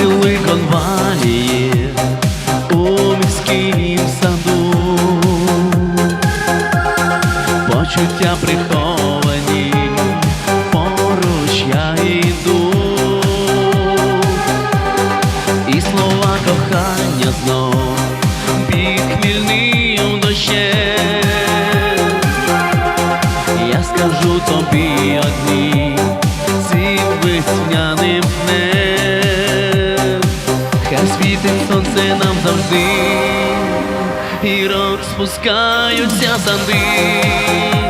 Розцвіли конвалії хай світить сонце нам завжди, і розпускаються санди.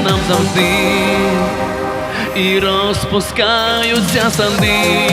нам завжди і розпускаються санди.